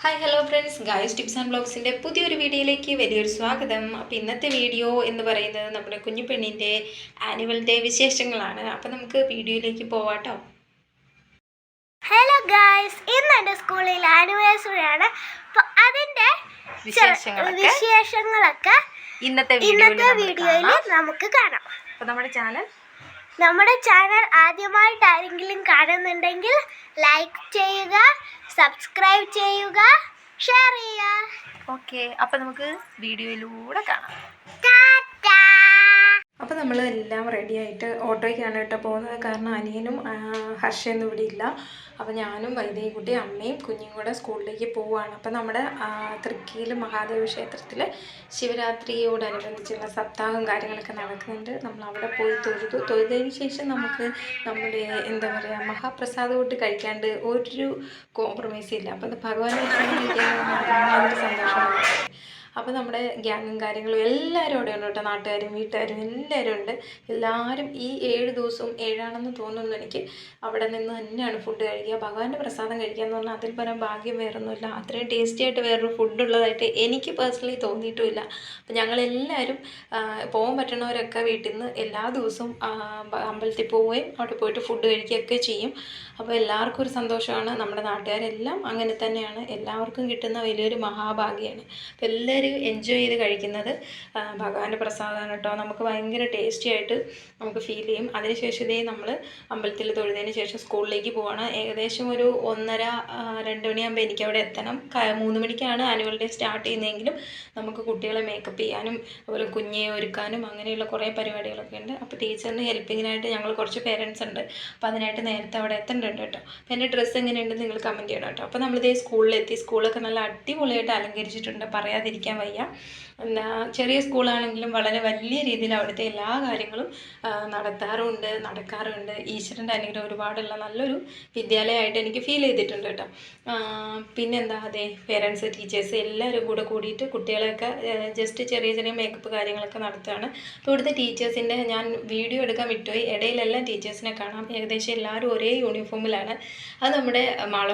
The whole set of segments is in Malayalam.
Hi hello friends guys tips and ബ്ലോഗ്സിന്റെ പുതിയൊരു വീഡിയോയിലേക്ക് വലിയൊരു സ്വാഗതം. അപ്പോൾ ഇന്നത്തെ വീഡിയോ എന്ന് പറയുന്നത് നമ്മുടെ കുഞ്ഞു പെണ്ണിന്റെ ആനുവൽ ഡേ വിശേഷങ്ങളാണ്. അപ്പോൾ നമുക്ക് വീഡിയോയിലേക്ക് പോവാട്ടോ. ഹലോ ഗായ്സ് ഇന്ന് എന്റെ സ്കൂളിൽ ആനിവേഴ്സറി ആണ്. അതിന്റെ അതിന്റെ ചെറു- വിശേഷങ്ങളൊക്കെ ഇന്നത്തെ ഇന്നത്തെ വീഡിയോയിൽ നമുക്ക് കാണാം. അപ്പോൾ നമ്മുടെ ചാനൽ? നമ്മുടെ ചാനൽ ആദ്യമായിട്ട് ആരെങ്കിലും കാണുന്നുണ്ടെങ്കിൽ ലൈക്ക് ചെയ്യുക സബ്സ്ക്രൈബ് ചെയ്യുക ഷെയർ ചെയ്യുക ഓക്കെ അപ്പോൾ നമുക്ക് വീഡിയോയിലൂടെ കാണാം. അപ്പോൾ നമ്മൾ എല്ലാം റെഡി ആയിട്ട് ഓട്ടോയ്ക്കാണ് കേട്ടോ പോകുന്നത്. കാരണം അനിയനും ഹർഷയൊന്നും ഇവിടെ ഇല്ല. അപ്പോൾ ഞാനും വൈദേഹിക്കുട്ടി അമ്മയും കുഞ്ഞും കൂടെ സ്കൂളിലേക്ക് പോവുകയാണ് അപ്പോൾ നമ്മുടെ തൃക്കിയിൽ മഹാദേവ ക്ഷേത്രത്തിൽ ശിവരാത്രിയോടനുബന്ധിച്ചുള്ള സപ്താഹം കാര്യങ്ങളൊക്കെ നടക്കുന്നുണ്ട്. നമ്മൾ അവിടെ പോയി തൊഴുതു. തൊഴുതതിന് ശേഷം നമുക്ക് നമ്മുടെ എന്താ പറയുക മഹാപ്രസാദം കൊണ്ട് കഴിക്കാണ്ട് ഒരു കോംപ്രമൈസ് ഇല്ല. അപ്പോൾ അത് ഭഗവാനെ സന്തോഷമാണ് അപ്പോൾ നമ്മുടെ ഗ്യാങ്ങും കാര്യങ്ങളും എല്ലാവരും അവിടെ ഉണ്ട് കേട്ടോ നാട്ടുകാരും വീട്ടുകാരും എല്ലാവരും ഉണ്ട്. എല്ലാവരും ഈ ഏഴ് ദിവസവും ഏഴാണെന്ന് തോന്നുന്നു എനിക്ക്. അവിടെ നിന്ന് തന്നെയാണ് ഫുഡ് കഴിക്കുക. ഭഗവാന്റെ പ്രസാദം കഴിക്കുക എന്ന് പറഞ്ഞാൽ അതിൽ പരം ഭാഗ്യം വേറൊന്നുമില്ല. അത്രയും ടേസ്റ്റി ആയിട്ട് വേറൊരു ഫുഡ് ഉള്ളതായിട്ട് എനിക്ക് പേഴ്സണലി തോന്നിയിട്ടുമില്ല. അപ്പോൾ ഞങ്ങളെല്ലാവരും പോകാൻ പറ്റുന്നവരൊക്കെ വീട്ടിൽ നിന്ന് എല്ലാ ദിവസവും അമ്പലത്തിൽ പോവുകയും അവിടെ പോയിട്ട് ഫുഡ് കഴിക്കുകയൊക്കെ ചെയ്യും. അപ്പോൾ എല്ലാവർക്കും ഒരു സന്തോഷമാണ്. നമ്മുടെ നാട്ടുകാരെല്ലാം അങ്ങനെ തന്നെയാണ്. എല്ലാവർക്കും കിട്ടുന്ന വലിയൊരു മഹാഭാഗ്യമാണ് അപ്പോൾ എല്ലാവരും എൻജോയ് ചെയ്ത് കഴിക്കുന്നത്. ഭഗവാന്റെ പ്രസാദമാണ് കേട്ടോ. നമുക്ക് ഭയങ്കര ടേസ്റ്റി ആയിട്ട് നമുക്ക് ഫീൽ ചെയ്യും. അതിനുശേഷം ഇതേ നമ്മൾ അമ്പലത്തിൽ തൊഴുതതിന് ശേഷം സ്കൂളിലേക്ക് പോവാണ്. ഏകദേശം ഒരു ഒന്നര രണ്ട് മണിയാകുമ്പോൾ എനിക്ക് അവിടെ എത്തണം മൂന്ന് മണിക്കാണ് ആനുവൽ ഡേ സ്റ്റാർട്ട് ചെയ്യുന്നതെങ്കിലും നമുക്ക് കുട്ടികളെ മേക്കപ്പ് ചെയ്യാനും അതുപോലെ കുഞ്ഞെ ഒരുക്കാനും അങ്ങനെയുള്ള കുറേ പരിപാടികളൊക്കെ ഉണ്ട്. അപ്പോൾ ടീച്ചറിന് ഹെൽപ്പിങ്ങിനായിട്ട് ഞങ്ങൾ കുറച്ച് പേരൻസ് ഉണ്ട്. അപ്പോൾ അതിനായിട്ട് നേരത്തെ അവിടെ എത്തേണ്ടതുണ്ട് കേട്ടോ. അപ്പോൾ എന്റെ ഡ്രസ്സ് എങ്ങനെയുണ്ടെന്ന് നിങ്ങൾ കമന്റ് ചെയ്യണം കേട്ടോ. അപ്പോൾ നമ്മളിതേ സ്കൂളിലെത്തി. സ്കൂളൊക്കെ നല്ല അടിപൊളിയായിട്ട് അലങ്കരിച്ചിട്ടുണ്ട്. പറയാതിരിക്കാൻ vaya. എന്താ ചെറിയ സ്കൂളാണെങ്കിലും വളരെ വലിയ രീതിയിൽ അവിടുത്തെ എല്ലാ കാര്യങ്ങളും നടത്താറുണ്ട് നടക്കാറുണ്ട്. ഈശ്വരന്റെ അനുഗ്രഹം ഒരുപാടുള്ള നല്ലൊരു വിദ്യാലയമായിട്ട് എനിക്ക് ഫീൽ ചെയ്തിട്ടുണ്ട് കേട്ടോ. പിന്നെന്താ അതെ പേരൻസ് ടീച്ചേഴ്സ് എല്ലാവരും കൂടെ കൂടിയിട്ട് കുട്ടികളെയൊക്കെ ജസ്റ്റ് ചെറിയ ചെറിയ മേക്കപ്പ് കാര്യങ്ങളൊക്കെ നടത്തുകയാണ്. അപ്പോൾ ഇവിടുത്തെ ടീച്ചേഴ്സിന്റെ ഞാൻ വീഡിയോ എടുക്കാൻ വിട്ടുപോയി. ഇടയിലെല്ലാം ടീച്ചേഴ്സിനെ കാണാം. ഏകദേശം എല്ലാവരും ഒരേ യൂണിഫോമിലാണ് അത് നമ്മുടെ മാൾ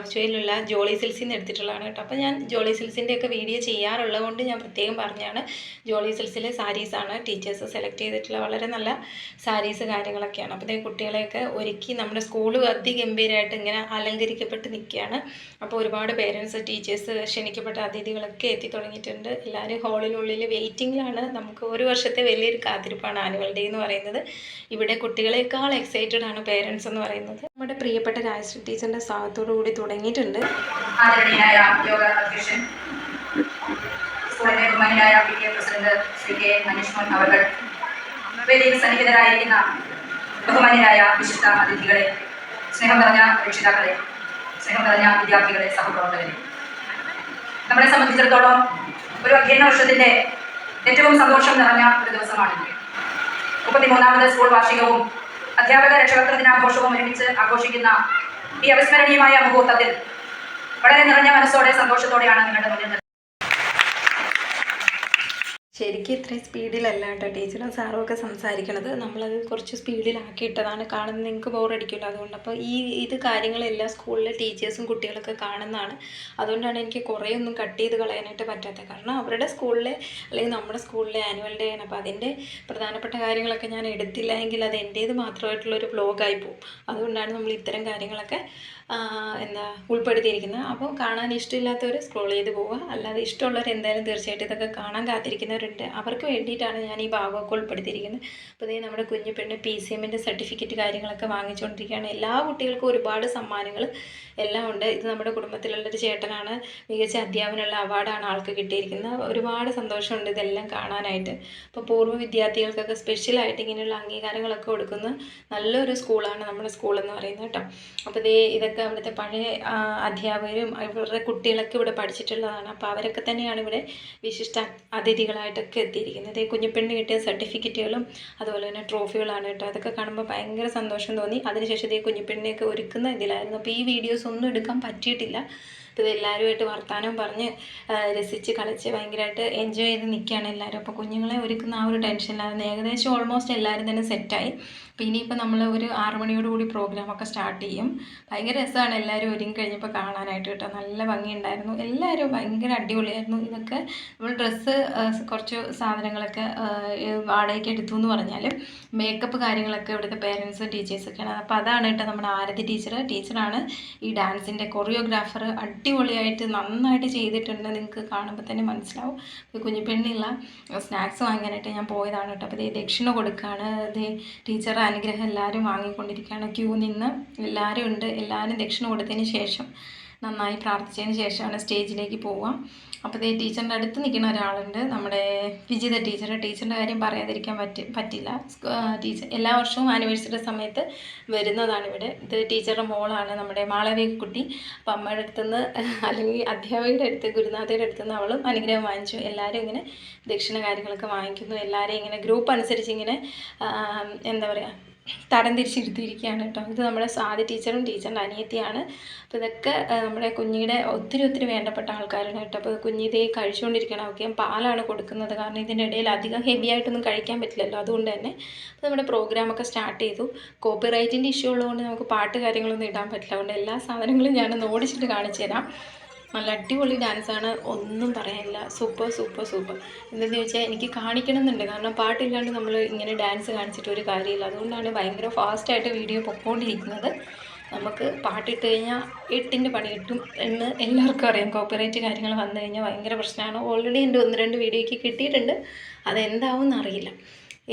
ജോളി സിൽസിൽ നിന്ന് എടുത്തിട്ടുള്ളതാണ് കേട്ടോ. അപ്പോൾ ഞാൻ ജോളി സിൽസിന്റെയൊക്കെ വീഡിയോ ചെയ്യാറുള്ളത് കൊണ്ട് ഞാൻ പ്രത്യേകം പറഞ്ഞാണ് ജോളി സിൽസിലെ സാരീസാണ് ടീച്ചേഴ്സ് സെലക്ട് ചെയ്തിട്ടുള്ള വളരെ നല്ല സാരീസ് കാര്യങ്ങളൊക്കെയാണ്. അപ്പോൾ കുട്ടികളെയൊക്കെ ഒരുക്കി നമ്മുടെ സ്കൂൾ അതിഗംഭീരമായിട്ട് ഇങ്ങനെ അലങ്കരിക്കപ്പെട്ട് നിൽക്കുകയാണ്. അപ്പോൾ ഒരുപാട് പേരൻസ് ടീച്ചേഴ്സ് ക്ഷണിക്കപ്പെട്ട അതിഥികളൊക്കെ എത്തി തുടങ്ങിയിട്ടുണ്ട്. എല്ലാവരും ഹാളിനുള്ളിൽ വെയിറ്റിംഗിലാണ് നമുക്ക് ഒരു വർഷത്തെ വലിയൊരു കാത്തിരിപ്പാണ് ആനുവൽ ഡേ എന്ന് പറയുന്നത്. ഇവിടെ കുട്ടികളെക്കാൾ എക്സൈറ്റഡ് ആണ് പേരൻസ് എന്ന് പറയുന്നത്. നമ്മുടെ പ്രിയപ്പെട്ട രാജശ്രീ ടീച്ചറിന്റെ സ്വാഗത്തോടു കൂടി തുടങ്ങിയിട്ടുണ്ട്. ആദരണീയായ യോഗ സ്കൂളിലെ ബഹുമാനായ P K president Shri K Maneeshmon അവർ വേദിയിൽ സന്നിഹിതരായിരിക്കുന്ന ബഹുമാനായ വിശിഷ്ട അതിഥികളെ സ്നേഹം നിറഞ്ഞ രക്ഷിതാക്കളെ സ്നേഹം നിറഞ്ഞ വിദ്യാർത്ഥികളെ സഹപ്രവർത്തകരെ നമ്മളെ സംബന്ധിച്ചിടത്തോളം ഒരു അധ്യയന വർഷത്തിന്റെ ഏറ്റവും സന്തോഷം നിറഞ്ഞ ഒരു ദിവസമാണ് മുപ്പത്തിമൂന്നാമത് സ്കൂൾ വാർഷികവും അധ്യാപക രക്ഷകർത്തൃ ദിനാഘോഷവും ഒരുമിച്ച് ആഘോഷിക്കുന്ന ഈ അവിസ്മരണീയമായ മുഹൂർത്തത്തിൽ വളരെ നിറഞ്ഞ മനസ്സോടെ സന്തോഷത്തോടെയാണ് നിങ്ങളുടെ മുന്നിൽ. ശരിക്കും ഇത്രയും സ്പീഡിലല്ല കേട്ടോ ടീച്ചറും സാറും ഒക്കെ സംസാരിക്കണത്. നമ്മളത് കുറച്ച് സ്പീഡിലാക്കിയിട്ടതാണ് കാണുന്നത്. നിങ്ങൾക്ക് ബോറടിക്കില്ല അതുകൊണ്ട് അപ്പോൾ ഈ ഇത് കാര്യങ്ങളെല്ലാം സ്കൂളിലെ ടീച്ചേഴ്സും കുട്ടികളൊക്കെ കാണുന്നതാണ്. അതുകൊണ്ടാണ് എനിക്ക് കുറേ ഒന്നും കട്ട് ചെയ്ത് കളയാനായിട്ട് പറ്റാത്ത കാരണം അവരുടെ സ്കൂളിലെ അല്ലെങ്കിൽ നമ്മുടെ സ്കൂളിലെ ആനുവൽ ഡേ ആണ്. അപ്പോൾ അതിന്റെ പ്രധാനപ്പെട്ട കാര്യങ്ങളൊക്കെ ഞാൻ എടുത്തില്ല എങ്കിൽ അത് എന്റേത് മാത്രമായിട്ടുള്ളൊരു ബ്ലോഗായി പോകും അതുകൊണ്ടാണ് നമ്മൾ ഇത്തരം കാര്യങ്ങളൊക്കെ എന്താ ഉൾപ്പെടുത്തിയിരിക്കുന്നത്. അപ്പോൾ കാണാൻ ഇഷ്ടമില്ലാത്തവർ സ്ക്രോൾ ചെയ്ത് പോവുക. അല്ലാതെ ഇഷ്ടമുള്ളവർ എന്തായാലും തീർച്ചയായിട്ടും ഇതൊക്കെ കാണാൻ കാത്തിരിക്കുന്നവരുണ്ട് അവർക്ക് വേണ്ടിയിട്ടാണ് ഞാൻ ഈ ഭാഗമൊക്കെ ഉൾപ്പെടുത്തിയിരിക്കുന്നത്. അപ്പോൾ ഇതേ നമ്മുടെ കുഞ്ഞു പെണ്ണ് പി സി എമ്മിന്റെ സർട്ടിഫിക്കറ്റ് കാര്യങ്ങളൊക്കെ വാങ്ങിച്ചുകൊണ്ടിരിക്കുകയാണ്. എല്ലാ കുട്ടികൾക്കും ഒരുപാട് സമ്മാനങ്ങൾ എല്ലാം ഉണ്ട്. ഇത് നമ്മുടെ കുടുംബത്തിലുള്ളൊരു ചേട്ടനാണ്. മികച്ച അധ്യാപനമുള്ള അവാർഡാണ് ആൾക്ക് കിട്ടിയിരിക്കുന്നത്. ഒരുപാട് സന്തോഷമുണ്ട് ഇതെല്ലാം കാണാനായിട്ട്. അപ്പോൾ പൂർവ വിദ്യാർത്ഥികൾക്കൊക്കെ സ്പെഷ്യലായിട്ട് ഇങ്ങനെയുള്ള അംഗീകാരങ്ങളൊക്കെ കൊടുക്കുന്ന നല്ലൊരു സ്കൂളാണ് നമ്മുടെ സ്കൂൾ എന്ന് പറയുന്നത് കേട്ടോ. അപ്പോൾ ഇതേ ഇതൊക്കെ അവിടുത്തെ പഴയ അധ്യാപകരും അവരുടെ കുട്ടികളൊക്കെ ഇവിടെ പഠിച്ചിട്ടുള്ളതാണ്. അപ്പോൾ അവരൊക്കെ തന്നെയാണ് ഇവിടെ വിശിഷ്ട അതിഥികളായിട്ടൊക്കെ എത്തിയിരിക്കുന്നത്. ഈ കുഞ്ഞിപ്പെണ്ണ് കിട്ടിയ സർട്ടിഫിക്കറ്റുകളും അതുപോലെ തന്നെ ട്രോഫികളാണ് കേട്ടോ. അതൊക്കെ കാണുമ്പോൾ ഭയങ്കര സന്തോഷം തോന്നി. അതിനുശേഷം ഈ കുഞ്ഞിപ്പെണ്ണിനെയൊക്കെ ഒരുക്കുന്ന ഇതിലായിരുന്നു. അപ്പോൾ ഈ വീഡിയോസ് ഒന്നും എടുക്കാൻ പറ്റിയിട്ടില്ല. അപ്പോൾ ഇതെല്ലാവരുമായിട്ട് വർത്തമാനം പറഞ്ഞ് രസിച്ച് കളിച്ച് ഭയങ്കരമായിട്ട് എൻജോയ് ചെയ്ത് നിൽക്കുകയാണ് എല്ലാവരും. അപ്പോൾ കുഞ്ഞുങ്ങളെ ഒരുക്കുന്ന ആ ഒരു ടെൻഷനിലായിരുന്നു ഏകദേശം ഓൾമോസ്റ്റ് എല്ലാവരും തന്നെ സെറ്റായി അപ്പോൾ ഇനിയിപ്പോൾ നമ്മൾ ഒരു ആറ് മണിയോടുകൂടി പ്രോഗ്രാമൊക്കെ സ്റ്റാർട്ട് ചെയ്യും. ഭയങ്കര രസമാണ് എല്ലാവരും ഒരുങ്ങി കഴിഞ്ഞപ്പോൾ കാണാനായിട്ട് കേട്ടോ. നല്ല ഭംഗിയുണ്ടായിരുന്നു. എല്ലാവരും ഭയങ്കര അടിപൊളിയായിരുന്നു. ഇതൊക്കെ നമ്മൾ ഡ്രസ്സ് കുറച്ച് സാധനങ്ങളൊക്കെ വാടകയ്ക്ക് എടുത്തു എന്ന് പറഞ്ഞാൽ മേക്കപ്പ് കാര്യങ്ങളൊക്കെ ഇവിടുത്തെ പേരൻസ് ടീച്ചേഴ്സൊക്കെയാണ് അപ്പോൾ അതാണ് കേട്ടോ നമ്മുടെ ആരതി ടീച്ചർ ടീച്ചറാണ് ഈ ഡാൻസിന്റെ കൊറിയോഗ്രാഫർ അടിപൊളിയായിട്ട് നന്നായിട്ട് ചെയ്തിട്ടുണ്ട്. നിങ്ങൾക്ക് കാണുമ്പോൾ തന്നെ മനസ്സിലാവും. ഈ കുഞ്ഞിപ്പെണ്ണില്ല സ്നാക്സ് വാങ്ങാനായിട്ട് ഞാൻ പോയതാണ് കേട്ടോ. അപ്പോൾ ഇതേ ദക്ഷിണ കൊടുക്കുകയാണ് ഇതേ ടീച്ചറുടെ അനുഗ്രഹം എല്ലാവരും വാങ്ങിക്കൊണ്ടിരിക്കുകയാണ്. ക്യൂ നിന്ന് എല്ലാവരും ഉണ്ട്. എല്ലാവരും ദക്ഷിണ കൊടുത്തതിന് ശേഷം നന്നായി പ്രാർത്ഥിച്ചതിന് ശേഷമാണ് സ്റ്റേജിലേക്ക് പോവുക. അപ്പോൾ ഈ ടീച്ചറിന്റെ അടുത്ത് നിൽക്കുന്ന ഒരാളുണ്ട്. നമ്മുടെ വിജിത ടീച്ചർ. ടീച്ചറിന്റെ കാര്യം പറയാതിരിക്കാൻ പറ്റി പറ്റില്ല. ടീച്ചർ എല്ലാ വർഷവും ആനിവേഴ്സറി സമയത്ത് വരുന്നതാണ് ഇവിടെ. ഇത് ടീച്ചറുടെ മോളാണ് നമ്മുടെ മാളവിക കുട്ടി അപ്പം അമ്മയുടെ അടുത്തുനിന്ന് അല്ലെങ്കിൽ അധ്യാപകരുടെ അടുത്ത് ഗുരുനാഥയുടെ അടുത്തുനിന്ന് അവളും അനുഗ്രഹം വാങ്ങിച്ചു. എല്ലാവരും ഇങ്ങനെ ദക്ഷിണ കാര്യങ്ങളൊക്കെ വാങ്ങിക്കുന്നു. എല്ലാവരെയും ഇങ്ങനെ ഗ്രൂപ്പ് അനുസരിച്ച് ഇങ്ങനെ എന്താ പറയുക തരം തിരിച്ചിരുത്തിയിരിക്കുകയാണ് കേട്ടോ. ഇത് നമ്മുടെ സ്വാതി ടീച്ചറും ടീച്ചറിന്റെ അനിയത്തിയാണ്. അപ്പോൾ ഇതൊക്കെ നമ്മുടെ കുഞ്ഞിയുടെ ഒത്തിരി ഒത്തിരി വേണ്ടപ്പെട്ട ആൾക്കാരാണ് കേട്ടോ. അപ്പോൾ കുഞ്ഞി ഇതേ കഴിച്ചുകൊണ്ടിരിക്കണം ഓക്കെ പാലാണ് കൊടുക്കുന്നത്. കാരണം ഇതിന്റെ ഇടയിൽ അധികം ഹെവി ആയിട്ടൊന്നും കഴിക്കാൻ പറ്റില്ലല്ലോ. അതുകൊണ്ട് തന്നെ അപ്പോൾ നമ്മുടെ പ്രോഗ്രാമൊക്കെ സ്റ്റാർട്ട് ചെയ്തു. കോപ്പി റൈറ്റിന്റെ ഇഷ്യൂ ഉള്ളതുകൊണ്ട് നമുക്ക് പാട്ട് കാര്യങ്ങളൊന്നും ഇടാൻ പറ്റില്ല. അതുകൊണ്ട് എല്ലാ സാധനങ്ങളും ഞാനൊന്ന് ഓടിച്ചിട്ട് കാണിച്ചു തരാം. നല്ല അടിപൊളി ഡാൻസാണ് ഒന്നും പറയാനില്ല സൂപ്പർ സൂപ്പർ സൂപ്പർ എന്തെന്ന് ചോദിച്ചാൽ എനിക്ക് കാണിക്കണം എന്നുണ്ട് കാരണം പാട്ടില്ലാണ്ട് നമ്മൾ ഇങ്ങനെ ഡാൻസ് കാണിച്ചിട്ട് ഒരു കാര്യമില്ല. അതുകൊണ്ടാണ് ഭയങ്കര ഫാസ്റ്റായിട്ട് വീഡിയോ പൊക്കോണ്ടിരിക്കുന്നത്. നമുക്ക് പാട്ടിട്ട് കഴിഞ്ഞാൽ എട്ടിന്റെ പണി കിട്ടും എന്ന് എല്ലാവർക്കും അറിയാം. കോപ്പറേറ്റ് കാര്യങ്ങൾ വന്നു കഴിഞ്ഞാൽ ഭയങ്കര പ്രശ്നമാണ് ഓൾറെഡി എന്റെ ഒന്ന് രണ്ട് വീഡിയോയ്ക്ക് കിട്ടിയിട്ടുണ്ട്. അതെന്താവും അറിയില്ല.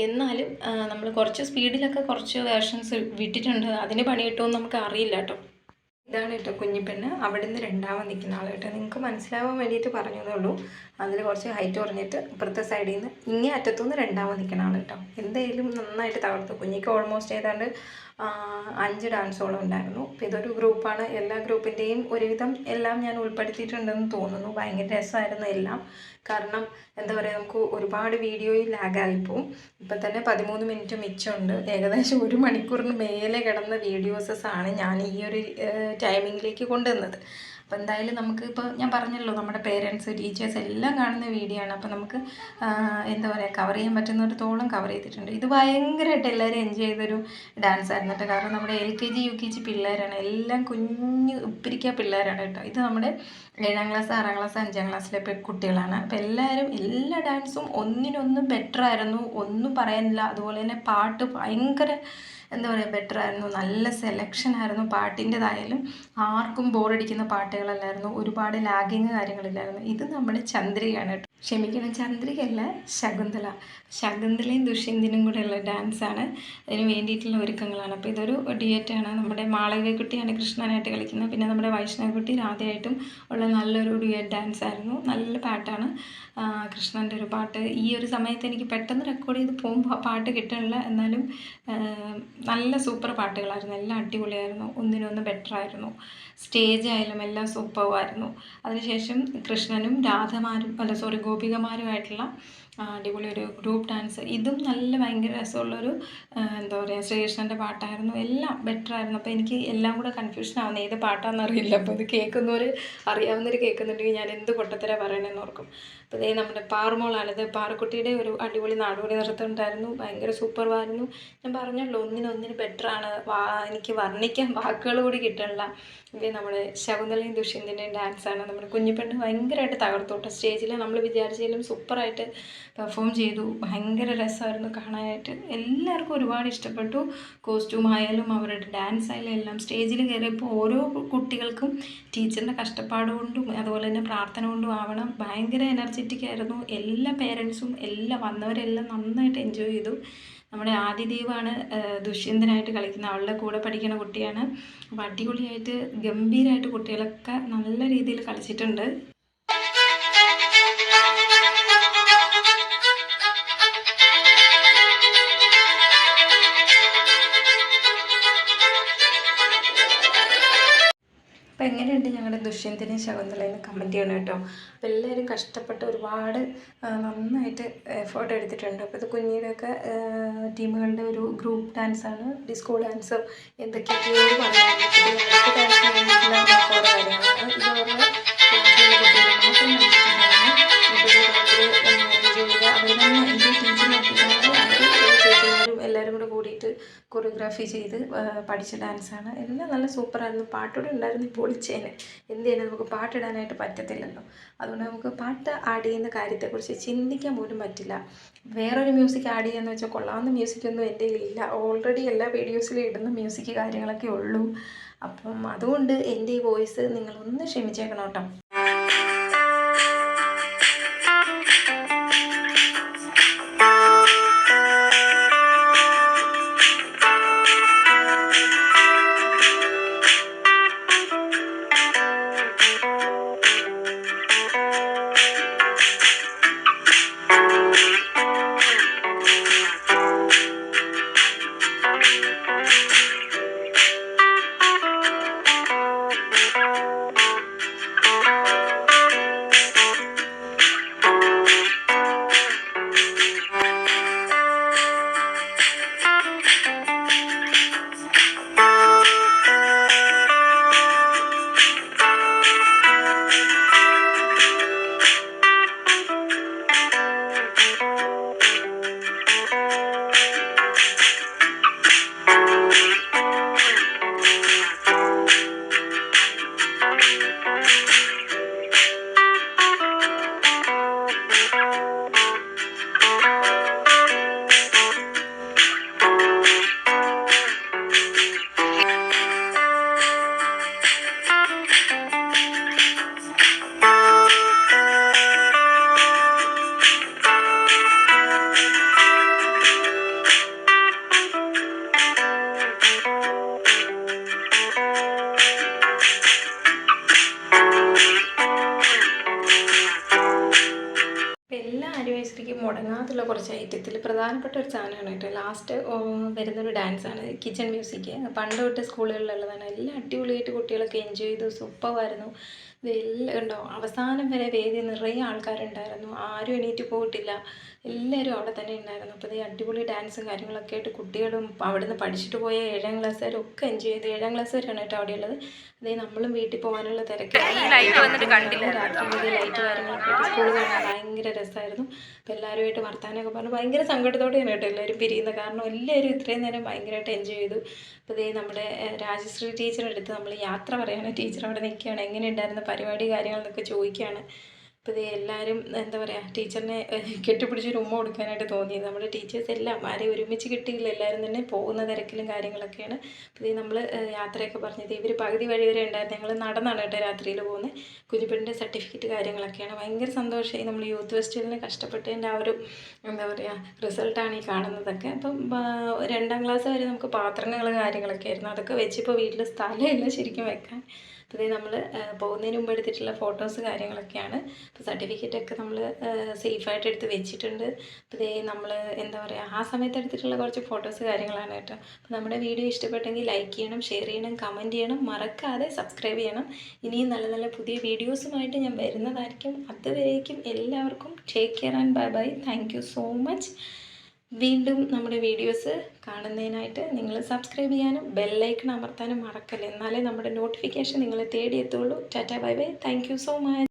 എന്നാലും നമ്മൾ കുറച്ച് സ്പീഡിലൊക്കെ കുറച്ച് വേർഷൻസ് വിട്ടിട്ടുണ്ട്. അതിന് പണി കിട്ടുമെന്ന് നമുക്ക് അറിയില്ല കേട്ടോ ഇതാണ് കേട്ടോ കുഞ്ഞിപ്പെണ്ണ് അവിടെ നിന്ന് രണ്ടാമത് നിൽക്കുന്ന ആൾ കേട്ടോ. നിങ്ങൾക്ക് മനസ്സിലാവാൻ വേണ്ടിയിട്ട് പറഞ്ഞതേ ഉള്ളൂ. അതിൽ കുറച്ച് ഹൈറ്റ് കുറഞ്ഞിട്ട് ഇപ്പുറത്തെ സൈഡിൽ നിന്ന് ഇങ്ങേ അറ്റത്തുനിന്ന് രണ്ടാമത് നിൽക്കുന്ന ആൾ കേട്ടോ. എന്തായാലും നന്നായിട്ട് തകർത്തു. കുഞ്ഞിക്ക് ഓൾമോസ്റ്റ് ഏതാണ്ട് അഞ്ച് ഡാൻസോളം ഉണ്ടായിരുന്നു. അപ്പോൾ ഇതൊരു ഗ്രൂപ്പാണ് എല്ലാ ഗ്രൂപ്പിന്റെയും ഒരുവിധം എല്ലാം ഞാൻ ഉൾപ്പെടുത്തിയിട്ടുണ്ടെന്ന് തോന്നുന്നു. ഭയങ്കര രസമായിരുന്നു എല്ലാം. കാരണം എന്താ പറയുക നമുക്ക് ഒരുപാട് വീഡിയോയിൽ ലാഗായിപ്പോവും ഇപ്പം തന്നെ പതിമൂന്ന് മിനിറ്റ് മിച്ചമുണ്ട്. ഏകദേശം ഒരു മണിക്കൂറിന് മേലെ കിടന്ന വീഡിയോസസ് ആണ് ഞാൻ ഈ ഒരു ടൈമിങ്ങിലേക്ക് കൊണ്ടുവന്നത്. അപ്പോൾ എന്തായാലും നമുക്ക് ഇപ്പോൾ ഞാൻ പറഞ്ഞല്ലോ നമ്മുടെ പേരൻസ് ടീച്ചേഴ്സ് എല്ലാം കാണുന്ന വീഡിയോ ആണ്. അപ്പോൾ നമുക്ക് എന്താ പറയുക കവർ ചെയ്യാൻ പറ്റുന്നിടത്തോളം കവർ ചെയ്തിട്ടുണ്ട്. ഇത് ഭയങ്കരമായിട്ട് എല്ലാവരും എൻജോയ് ചെയ്തൊരു ഡാൻസ് ആയിരുന്നു കേട്ടോ. കാരണം നമ്മുടെ L K G U K G പിള്ളേരാണ്. എല്ലാം കുഞ്ഞ് ഉപ്പിരിക്ക പിള്ളേരാണ് കേട്ടോ. ഇത് നമ്മുടെ ഏഴാം ക്ലാസ് ആറാം ക്ലാസ് അഞ്ചാം ക്ലാസ്സിലെ കുട്ടികളാണ്. അപ്പോൾ എല്ലാവരും എല്ലാ ഡാൻസും ഒന്നിനൊന്ന് ബെറ്റർ ആയിരുന്നു. ഒന്നും പറയാനില്ല. അതുപോലെ തന്നെ പാട്ട് ഭയങ്കര എന്താ പറയുക ബെറ്റർ ആയിരുന്നു. നല്ല സെലക്ഷൻ ആയിരുന്നു പാട്ടിന്റെതായാലും. ആർക്കും ബോറടിക്കുന്ന പാട്ടുകളല്ലായിരുന്നു. ഒരുപാട് ലാഗിങ് കാര്യങ്ങളില്ലായിരുന്നു. ഇത് നമ്മുടെ ചന്ദ്രികയാണ് കേട്ടോ. ക്ഷമിക്കണം ചന്ദ്രികയല്ല ശകുന്തള. ശകുന്തളയും ദുഷ്യന്തിനും കൂടെയുള്ള ഡാൻസാണ്. അതിന് വേണ്ടിയിട്ടുള്ള ഒരുക്കങ്ങളാണ്. അപ്പോൾ ഇതൊരു ഡുയറ്റാണ് നമ്മുടെ മാളവികക്കുട്ടിയാണ് കൃഷ്ണനായിട്ട് കളിക്കുന്നത്. പിന്നെ നമ്മുടെ വൈഷ്ണവക്കുട്ടി രാധയായിട്ടും ഉള്ള നല്ലൊരു ഡുയറ്റ് ഡാൻസ് ആയിരുന്നു നല്ല പാട്ടാണ്. കൃഷ്ണന്റെ ഒരു പാട്ട്. ഈ ഒരു സമയത്ത് എനിക്ക് പെട്ടെന്ന് റെക്കോർഡ് ചെയ്ത് പോകുമ്പോൾ പാട്ട് കിട്ടണില്ല. എന്നാലും നല്ല സൂപ്പർ പാട്ടുകളായിരുന്നു. എല്ലാം അടിപൊളിയായിരുന്നു. ഒന്നിനൊന്ന് ബെറ്റർ ആയിരുന്നു സ്റ്റേജ് ആയാലും എല്ലാം സൂപ്പറായിരുന്നു. അതിനുശേഷം കൃഷ്ണനും രാധമാരും അല്ല സോറി ഗോപികമാരുമായിട്ടുള്ള അടിപൊളി ഒരു ഗ്രൂപ്പ് ഡാൻസ് ഇതും നല്ല ഭയങ്കര രസമുള്ളൊരു എന്താ പറയുക ശ്രീകൃഷ്ണന്റെ പാട്ടായിരുന്നു. എല്ലാം ബെറ്റർ ആയിരുന്നു. അപ്പോൾ എനിക്ക് എല്ലാം കൂടെ കൺഫ്യൂഷൻ ആവുന്ന. ഏത് പാട്ടാണെന്ന് അറിയില്ല. അപ്പോൾ ഇത് കേൾക്കുന്നവർ അറിയാവുന്നവർ കേൾക്കുന്നുണ്ടെങ്കിൽ ഞാൻ എന്ത് കൊട്ടത്തര പറയണമെന്ന് ഓർക്കും. അപ്പോൾ ഇതേ നമ്മുടെ പാറുമോളാണിത്. പാറക്കുട്ടിയുടെ ഒരു അടിപൊളി നാടോടി നൃത്തം ഉണ്ടായിരുന്നു ഭയങ്കര സൂപ്പറായിരുന്നു ഞാൻ പറഞ്ഞല്ലോ ഒന്നിനൊന്നിന് ബെറ്ററാണ് വാ എനിക്ക് വർണിക്കാൻ വാക്കുകൾ കൂടി കിട്ടണില്ല. ഇത് നമ്മുടെ ശകുന്തളയും ദുഷ്യന്തിന്റെയും ഡാൻസാണ് നമ്മുടെ കുഞ്ഞിപ്പെണ്ണ് ഭയങ്കരമായിട്ട് തകർത്തോട്ടെ സ്റ്റേജിൽ നമ്മൾ വിചാരിച്ചാലും സൂപ്പറായിട്ട് പെർഫോം ചെയ്തു. ഭയങ്കര രസമായിരുന്നു കാണാനായിട്ട്. എല്ലാവർക്കും ഒരുപാട് ഇഷ്ടപ്പെട്ടു. കോസ്റ്റ്യൂം ആയാലും അവരുടെ ഡാൻസ് ആയാലും എല്ലാം സ്റ്റേജിൽ കയറിയപ്പോൾ ഓരോ കുട്ടികൾക്കും ടീച്ചറിന്റെ കഷ്ടപ്പാട് കൊണ്ടും അതുപോലെ തന്നെ പ്രാർത്ഥന കൊണ്ടും ആവണം. ഭയങ്കര എനർജറ്റിക് ആയിരുന്നു. എല്ലാ പേരൻസും എല്ലാം വന്നവരെല്ലാം നന്നായിട്ട് എൻജോയ് ചെയ്തു. നമ്മുടെ ആദിദേവാണ് ദുഷ്യന്തനായിട്ട് കളിക്കുന്ന അവളുടെ കൂടെ പഠിക്കുന്ന കുട്ടിയാണ്. അപ്പോൾ അടിപൊളിയായിട്ട് ഗംഭീരമായിട്ട് കുട്ടികളൊക്കെ നല്ല രീതിയിൽ കളിച്ചിട്ടുണ്ട്. അപ്പോൾ എങ്ങനെയുണ്ട് ഞങ്ങളുടെ ദുഷ്യന്തിനും ശകുന്തളയും കമന്റ് ചെയ്യണം കേട്ടോ. അപ്പോൾ എല്ലാവരും കഷ്ടപ്പെട്ട് ഒരുപാട് നന്നായിട്ട് എഫേർട്ട് എടുത്തിട്ടുണ്ട്. അപ്പോൾ ഇത് കുഞ്ഞിയുടെയൊക്കെ ടീമുകളുടെ ഒരു ഗ്രൂപ്പ് ഡാൻസാണ് ഡിസ്കോ ഡാൻസ് എന്തൊക്കെയൊക്കെയോ പറയാനുണ്ട് കൊറിയോഗ്രാഫി ചെയ്ത് പഠിച്ച ഡാൻസാണ് എല്ലാം നല്ല സൂപ്പറായിരുന്നു പാട്ടൂടെ ഉണ്ടായിരുന്നു പൊളിച്ചേനെ. എന്ത് ചെയ്യാൻ നമുക്ക് പാട്ടിടാനായിട്ട് പറ്റത്തില്ലല്ലോ. അതുകൊണ്ട് നമുക്ക് പാട്ട് ആഡ് ചെയ്യുന്ന കാര്യത്തെക്കുറിച്ച് ചിന്തിക്കാൻ പോലും പറ്റില്ല. വേറൊരു മ്യൂസിക് ആഡ് ചെയ്യാന്ന് വെച്ചാൽ കൊള്ളാവുന്ന മ്യൂസിക്കൊന്നും എന്റെ ഇല്ല. ഓൾറെഡി എല്ലാ വീഡിയോസിലും ഇടുന്ന മ്യൂസിക് കാര്യങ്ങളൊക്കെ ഉള്ളൂ. അപ്പം അതുകൊണ്ട് എന്റെ ഈ വോയിസ് നിങ്ങളൊന്ന് ക്ഷമിച്ചേക്കണം കേട്ടോ. മുടങ്ങാതുള്ള കുറച്ച് ഐറ്റത്തിൽ പ്രധാനപ്പെട്ട ഒരു സാധനമാണ് കേട്ടോ. ലാസ്റ്റ് വരുന്നൊരു ഡാൻസാണ് കിച്ചൺ മ്യൂസിക് പണ്ട് തൊട്ട് സ്കൂളുകളിലുള്ളതാണ്. എല്ലാം അടിപൊളിയായിട്ട് കുട്ടികളൊക്കെ എൻജോയ് ചെയ്തു. സൂപ്പറായിരുന്നു ഇതെല്ലാം ഉണ്ടോ അവസാനം വരെ വേദി നിറയെ ആൾക്കാരുണ്ടായിരുന്നു. ആരും എണീറ്റ് പോയിട്ടില്ല. എല്ലാവരും അവിടെ തന്നെ ഉണ്ടായിരുന്നു. അപ്പോൾ ഈ അടിപൊളി ഡാൻസും കാര്യങ്ങളൊക്കെ ആയിട്ട് കുട്ടികളും അവിടുന്ന് പഠിച്ചിട്ട് പോയ ഏഴാം ക്ലാസ്സുകാരും ഒക്കെ എൻജോയ് ചെയ്ത് ഏഴാം ക്ലാസ് വരെയാണ് കേട്ടോ അവിടെ ഉള്ളത്. അതേ നമ്മളും വീട്ടിൽ പോകാനുള്ള തിരക്ക്. രാത്രി ലൈറ്റ് കാര്യങ്ങളൊക്കെ സ്കൂൾ കാണാൻ ഭയങ്കര രസമായിരുന്നു അപ്പോൾ എല്ലാവരുമായിട്ട് വർത്താനമൊക്കെ പറഞ്ഞു ഭയങ്കര സങ്കടത്തോടെയാണ് കേട്ടോ എല്ലാവരും പിരിയുന്നത്. കാരണം എല്ലാവരും ഇത്രയും നേരം ഭയങ്കരമായിട്ട് എൻജോയ് ചെയ്തു. അപ്പോൾ ഇതേ നമ്മുടെ രാജശ്രീ ടീച്ചറെടുത്ത് നമ്മൾ യാത്ര പറയുകയാണ് ടീച്ചർ അവിടെ നിൽക്കുകയാണ്. എങ്ങനെ ഉണ്ടായിരുന്ന പരിപാടി കാര്യങ്ങളെന്നൊക്കെ ചോദിക്കുകയാണ്. അപ്പോൾ ഇത് എല്ലാവരും എന്താ പറയുക ടീച്ചറിനെ കെട്ടിപ്പിടിച്ച് കെട്ടിപ്പിടിച്ചൊരു ഉമ്മ കൊടുക്കാനായിട്ട് തോന്നിയത്. നമ്മുടെ ടീച്ചേഴ്സ് എല്ലാം ആരെയും ഒരുമിച്ച് കിട്ടിയില്ല എല്ലാവരും തന്നെ പോകുന്ന തിരക്കിലും കാര്യങ്ങളൊക്കെയാണ്. അപ്പോൾ ഇത് നമ്മൾ യാത്രയൊക്കെ പറഞ്ഞത് ഇവർ പകുതി വഴി വരെ ഉണ്ടായിരുന്നു. ഞങ്ങൾ നടന്നാണ് കേട്ടോ രാത്രിയിൽ പോകുന്നത്. കുഞ്ഞുപെണ്ണിന്റെ സർട്ടിഫിക്കറ്റ് കാര്യങ്ങളൊക്കെയാണ്. ഭയങ്കര സന്തോഷമായി നമ്മൾ യൂത്ത് ഫെസ്റ്റിവലിന് കഷ്ടപ്പെട്ടതിന്റെ ആ ഒരു എന്താ പറയുക റിസൾട്ടാണ് ഈ കാണുന്നതൊക്കെ. അപ്പം രണ്ടാം ക്ലാസ് വരെ നമുക്ക് പാത്രങ്ങൾ കാര്യങ്ങളൊക്കെ ആയിരുന്നു. അതൊക്കെ വെച്ചിപ്പോൾ വീട്ടിൽ സ്ഥലമില്ല ശരിക്കും വെക്കാൻ. അപ്പോൾ നമ്മൾ പോകുന്നതിന് മുമ്പ് എടുത്തിട്ടുള്ള ഫോട്ടോസ് കാര്യങ്ങളൊക്കെയാണ്. അപ്പോൾ സർട്ടിഫിക്കറ്റൊക്കെ നമ്മൾ സേഫായിട്ട് എടുത്ത് വെച്ചിട്ടുണ്ട്. അപ്പോൾ ഇതേ നമ്മൾ എന്താ പറയുക ആ സമയത്ത് എടുത്തിട്ടുള്ള കുറച്ച് ഫോട്ടോസ് കാര്യങ്ങളാണ് കേട്ടോ. അപ്പോൾ നമ്മുടെ വീഡിയോ ഇഷ്ടപ്പെട്ടെങ്കിൽ ലൈക്ക് ചെയ്യണം ഷെയർ ചെയ്യണം കമന്റ് ചെയ്യണം. മറക്കാതെ സബ്സ്ക്രൈബ് ചെയ്യണം. ഇനിയും നല്ല നല്ല പുതിയ വീഡിയോസുമായിട്ട് ഞാൻ വരുന്നതായിരിക്കും. അതുവരേക്കും എല്ലാവർക്കും take care and bye bye thank so much വീണ്ടും നമ്മുടെ വീഡിയോസ് കാണുന്നതിനായിട്ട് നിങ്ങൾ സബ്സ്ക്രൈബ് ചെയ്യാനും ബെല്ലൈക്കൺ അമർത്താനും മറക്കല്ലേ. എന്നാലേ നമ്മുടെ നോട്ടിഫിക്കേഷൻ നിങ്ങളെ തേടിയെത്തുള്ളൂ tata bye bye thank so much